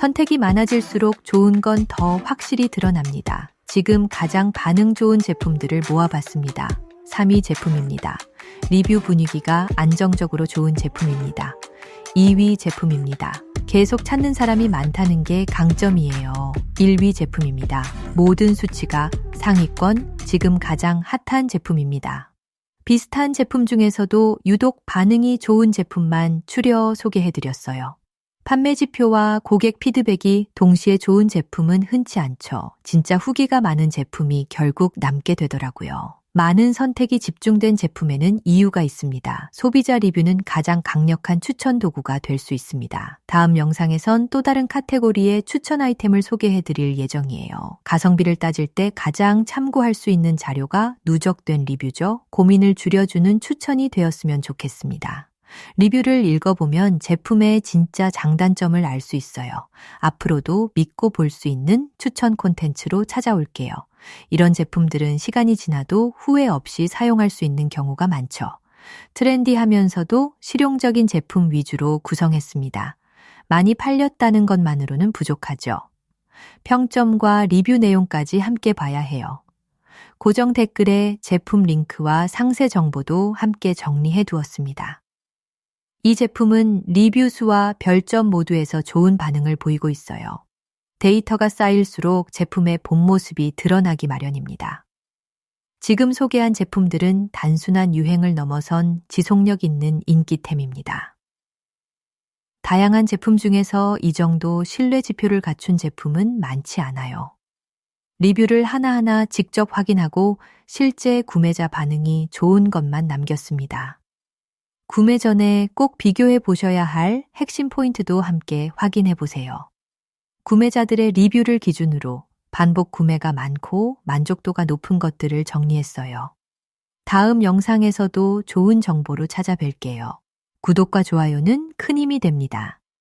선택이 많아질수록 좋은 건 더 확실히 드러납니다. 지금 가장 반응 좋은 제품들을 모아봤습니다. 3위 제품입니다. 리뷰 분위기가 안정적으로 좋은 제품입니다. 2위 제품입니다. 계속 찾는 사람이 많다는 게 강점이에요. 1위 제품입니다. 모든 수치가 상위권, 지금 가장 핫한 제품입니다. 비슷한 제품 중에서도 유독 반응이 좋은 제품만 추려 소개해드렸어요. 판매 지표와 고객 피드백이 동시에 좋은 제품은 흔치 않죠. 진짜 후기가 많은 제품이 결국 남게 되더라고요. 많은 선택이 집중된 제품에는 이유가 있습니다. 소비자 리뷰는 가장 강력한 추천 도구가 될 수 있습니다. 다음 영상에선 또 다른 카테고리의 추천 아이템을 소개해 드릴 예정이에요. 가성비를 따질 때 가장 참고할 수 있는 자료가 누적된 리뷰죠. 고민을 줄여주는 추천이 되었으면 좋겠습니다. 리뷰를 읽어보면 제품의 진짜 장단점을 알 수 있어요. 앞으로도 믿고 볼 수 있는 추천 콘텐츠로 찾아올게요. 이런 제품들은 시간이 지나도 후회 없이 사용할 수 있는 경우가 많죠. 트렌디하면서도 실용적인 제품 위주로 구성했습니다. 많이 팔렸다는 것만으로는 부족하죠. 평점과 리뷰 내용까지 함께 봐야 해요. 고정 댓글에 제품 링크와 상세 정보도 함께 정리해 두었습니다. 이 제품은 리뷰 수와 별점 모두에서 좋은 반응을 보이고 있어요. 데이터가 쌓일수록 제품의 본 모습이 드러나기 마련입니다. 지금 소개한 제품들은 단순한 유행을 넘어선 지속력 있는 인기템입니다. 다양한 제품 중에서 이 정도 신뢰 지표를 갖춘 제품은 많지 않아요. 리뷰를 하나하나 직접 확인하고 실제 구매자 반응이 좋은 것만 남겼습니다. 구매 전에 꼭 비교해 보셔야 할 핵심 포인트도 함께 확인해 보세요. 구매자들의 리뷰를 기준으로 반복 구매가 많고 만족도가 높은 것들을 정리했어요. 다음 영상에서도 좋은 정보로 찾아뵐게요. 구독과 좋아요는 큰 힘이 됩니다.